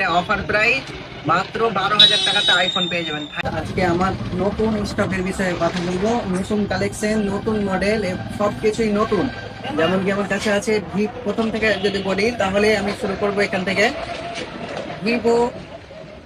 এটা offer price মাত্র বারো হাজার টাকাতে আইফোন পেয়ে যাবেন। আজকে আমার নতুন স্টকের বিষয়ে কথা বলব। নতুন কালেকশন নতুন মডেল সব কিছুই নতুন। যেমন কি আমার কাছে আছে ভি প্রথম থেকে যদি বলি, তাহলে আমি শুরু করব এখান থেকে। ভিভো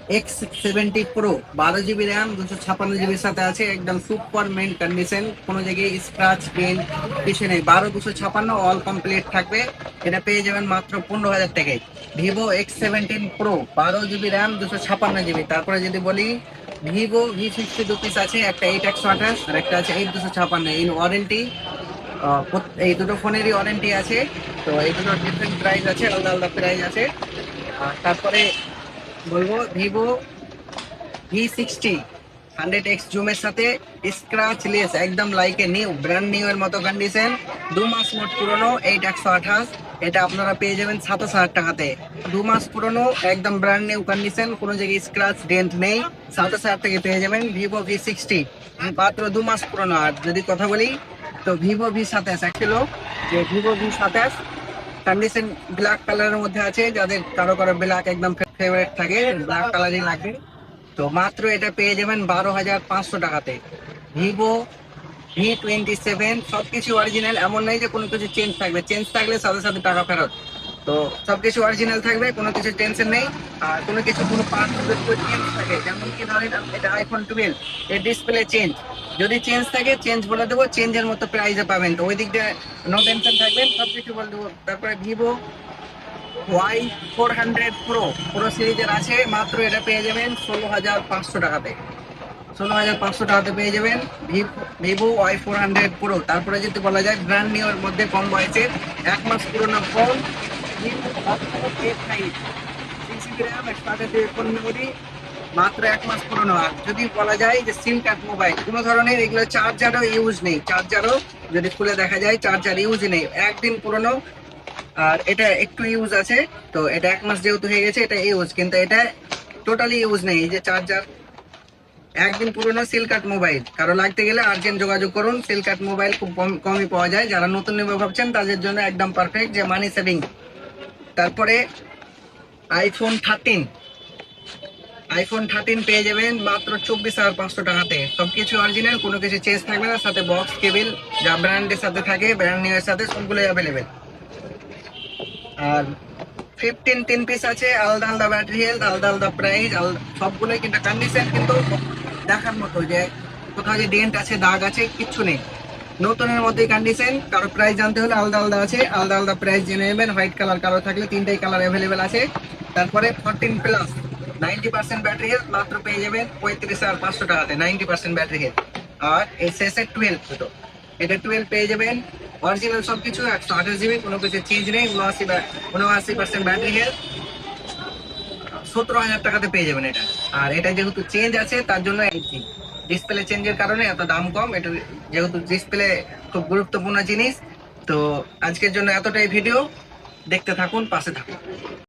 এক্স সেভেন্টি প্রো বারো জিবি র্যাম দুশো ছাপান্ন জিবির সাথে আছে একদম সুপার মেন কন্ডিশন কোনো জায়গায় স্ক্রাচ পেন কিছু নেই। বারো দুশো ছাপান্ন অল কমপ্লিট থাকবে। এটা পেয়ে যাবেন মাত্র পনেরো হাজার টাকায়। ভিভো এক্স সেভেন্টিন প্রো বারো জিবি র্যাম দুশো ছাপান্ন জিবি তারপরে যদি বলি ভিভো ভি সিক্সটি দু পিস আছে, একটা এইট একশো আঠাশ আর একটা আছে এইট দুশো ছাপান্ন এই ওয়ারেন্টি এই দুটো ফোনেরই ওয়ারেন্টি আছে। তো এই দুটো ডিফারেন্ট প্রাইস আছে, আলাদা আলাদা প্রাইস আছে। তারপরে বলব Vivo V sixty hundred x জুমের সাথে স্ক্রাচ লেস একদম লাইক নিউ ব্র্যান্ড নিউ এর মতো কন্ডিশন দু মাস মোট পুরনো এইট একশো আঠাশ। এটা আপনারা পেয়ে যাবেন সাতাশ হাজার টাকাতে। দু মাস পুরনো, একদম ব্র্যান্ড নিউ কন্ডিশন কোনো জায়গায় স্ক্রাচ ডেন্ট নেই। সাতাশ হাজার থেকে পেয়ে যাবেন ভিভো ভি সিক্সটি মাত্র দু মাস পুরনো। আর যদি কথা বলি, তো ভিভো ভি সাতাশ অ্যাকচুয়ালি যে ভিভো ভি সাতাশ কন্ডিশন ব্ল্যাক কালারের মধ্যে আছে। যাদের কারও কারও ব্ল্যাক একদম ফেভারিট থাকে ব্ল্যাক কালারই লাগবে। তো মাত্র এটা পেয়ে যাবেন বারো হাজার পাঁচশো টাকাতে। ভিভো ভি টোয়েন্টি সেভেন সব কিছু অরিজিনাল এমন নেই যে কোনো কিছু চেঞ্জ থাকবে। চেঞ্জ থাকলে সাথে সাথে টাকা ফেরত। তো সব কিছু অরিজিনাল থাকবে, কোনো কিছু টেনশন নেই। আর কোনো কিছু, কোনো পার্ট চেঞ্জ থাকে। যেমন কি ধরেন, এটা আইফোন টুয়েলভ এর ডিসপ্লে চেঞ্জ যদি চেঞ্জ থাকে চেঞ্জ বলে দেবো চেঞ্জের মতো প্রাইসে পাবেন। তো ওই দিক দিয়ে নো টেনশন থাকবেন সব কিছু বলে দেবো। তারপরে Vivo Y four hundred pro pro সিরিজের আছে, মাত্র এটা পেয়ে যাবেন ষোলো হাজার পাঁচশো টাকাতে। ষোলো হাজার পাঁচশো টাকাতে পেয়ে যাবেন Vivo Y four hundred pro তারপরে যদি বলা যায় ব্র্যান্ড নিউ এর মধ্যে কম বয়সের এক মাস পুরোনো ফোন মাত্র এক মাস পুরোনো। আর যদি বলা যায় যে সিম কার্ড মোবাইল কোনো ধরনের এগুলো চার্জারও ইউজ নেই। চার্জারও যদি খুলে দেখা যায় চার্জার ইউজ নেই। একদিন পুরোনো আর এটা একটু ইউজ আছে। তো এটা এক মাস যেহেতু হয়ে গেছে, এটা ইউজ কিন্তু এটা টোটালি ইউজ নেই। এই যে চার্জার একদিন পুরনো সিল কাট মোবাইল কারও লাগতে গেলে আর্জেন্ট যোগাযোগ করুন। সিল কাট মোবাইল খুব কম, কমই পাওয়া যায়। যারা নতুন নেবে ভাবছেন, তাদের জন্য একদম পারফেক্ট যে মানি সেভিং তারপরে আইফোন থার্টিন আইফোন থার্টিন পেয়ে যাবেন মাত্র চব্বিশ হাজার পাঁচশো টাকাতে। সব কিছু অরিজিনাল কোনো কিছু চেঞ্জ থাকবে না। সাথে বক্স কেবিল যা ব্র্যান্ডের সাথে থাকে ব্র্যান্ড নিউ এর সাথে সবগুলোই অ্যাভেলেবেল আর ফিফটিন তিন পিস আছে, আলাদা আলাদা ব্যাটারি হেলথ আলাদা আলাদা প্রাইস সবগুলোই কিন্তু কন্ডিশন কিন্তু দেখার মতো যে কোথাও যে ডেন্ট আছে, দাগ আছে, কিচ্ছু নেই। নতুনের মধ্যে কন্ডিশন কারও প্রাইস জানতে হলে আলাদা আলাদা আছে, আলাদা আলাদা প্রাইস জেনে নেবেন হোয়াইট কালার কারও থাকলে তিনটাই কালার অ্যাভেলেবেল আছে। তারপরে fourteen plus ninety percent battery health মাত্র পেয়ে যাবেন পঁয়ত্রিশ হাজার পাঁচশো টাকাতে নাইনটি পার্সেন্ট ব্যাটারি হেলথ আর এস এস টুয়েলভ দুটো, এটা টুয়েলভ পেয়ে যাবেন অরিজিনাল সব কিছু একশো আঠাশ জিবি কোনো কিছু চেঞ্জ নেই, উনআশি উনআশি পার্সেন্ট ব্যাটারি হেলথ সতেরো হাজার টাকাতে পেয়ে যাবেন এটা। আর এটা যেহেতু চেঞ্জ আছে, তার জন্য ডিসপ্লে চেঞ্জের কারণে এত দাম কম। এটা যেহেতু ডিসপ্লে খুব গুরুত্বপূর্ণ জিনিস। তো আজকের জন্য এতটাই ভিডিও দেখতে থাকুন, পাশে থাকুন।